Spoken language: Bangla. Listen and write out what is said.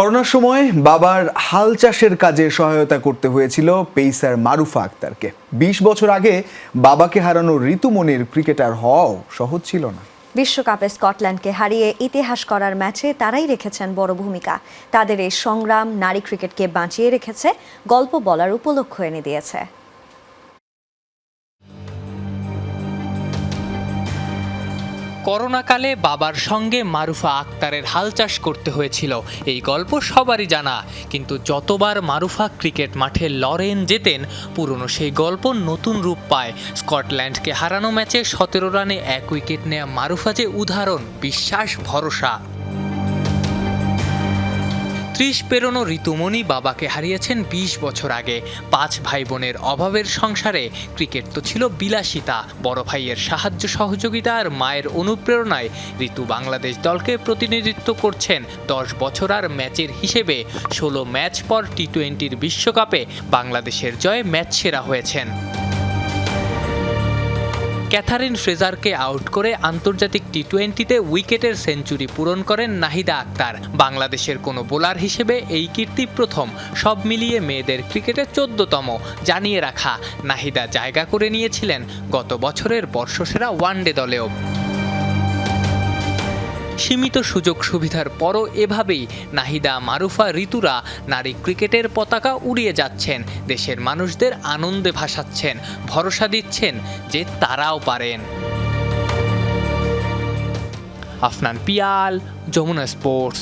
করোনার সময় বাবার হাল চাষের কাজে সহায়তা করতে হয়েছিল পেইসার মারুফা আক্তারকে। বিশ বছর আগে বাবাকে হারানো ঋতুমনির ক্রিকেটার হওয়াও সহজ ছিল না। বিশ্বকাপে স্কটল্যান্ডকে হারিয়ে ইতিহাস করার ম্যাচে তারাই রেখেছেন বড় ভূমিকা। তাদের এই সংগ্রাম নারী ক্রিকেটকে বাঁচিয়ে রেখেছে, গল্প বলার উপলক্ষ এনে দিয়েছে। করোনাকালে বাবার সঙ্গে মারুফা আক্তারের হাল চাষ করতে হয়েছিল। এই গল্প সবারই জানা। কিন্তু যতবার মারুফা ক্রিকেট মাঠে লরেন যেতেন পুরনো সেই গল্প নতুন রূপ পায়। স্কটল্যান্ডকে হারানো ম্যাচে সতেরো রানে এক উইকেট নেয়া মারুফা যে উদাহরণ, বিশ্বাস, ভরসা। ত্রিশ পেরোনো ঋতুমণি বাবাকে হারিয়েছেন ২০ বছর আগে। পাঁচ ভাই বোনের অভাবের সংসারে ক্রিকেট তো ছিল বিলাসিতা। বড় ভাইয়ের সাহায্য সহযোগিতা আর মায়ের অনুপ্রেরণায় ঋতু বাংলাদেশ দলকে প্রতিনিধিত্ব করছেন। দশ বছর আর ম্যাচের হিসেবে ষোলো ম্যাচ পর টি টোয়েন্টির বিশ্বকাপে বাংলাদেশের জয়ে ম্যাচ সেরা হয়েছেন। ক্যাথারিন ফ্রেজারকে আউট করে আন্তর্জাতিক টি টোয়েন্টিতে উইকেটের সেঞ্চুরি পূরণ করেন নাহিদা আক্তার। বাংলাদেশের কোনো বোলার হিসেবে এই কীর্তি প্রথম, সব মিলিয়ে মেয়েদের ক্রিকেটে চোদ্দতম, জানিয়ে রাখা। নাহিদা জায়গা করে নিয়েছিলেন গত বছরের বর্ষসেরা ওয়ানডে দলেও। সীমিত সুযোগ সুবিধার পরও এভাবেই নাহিদা, মারুফা, ঋতুরা নারী ক্রিকেটের পতাকা উড়িয়ে যাচ্ছেন। দেশের মানুষদের আনন্দে ভাসাচ্ছেন, ভরসা দিচ্ছেন যে তারাও পারেন। আফনান পিয়াল, যমুনা স্পোর্টস।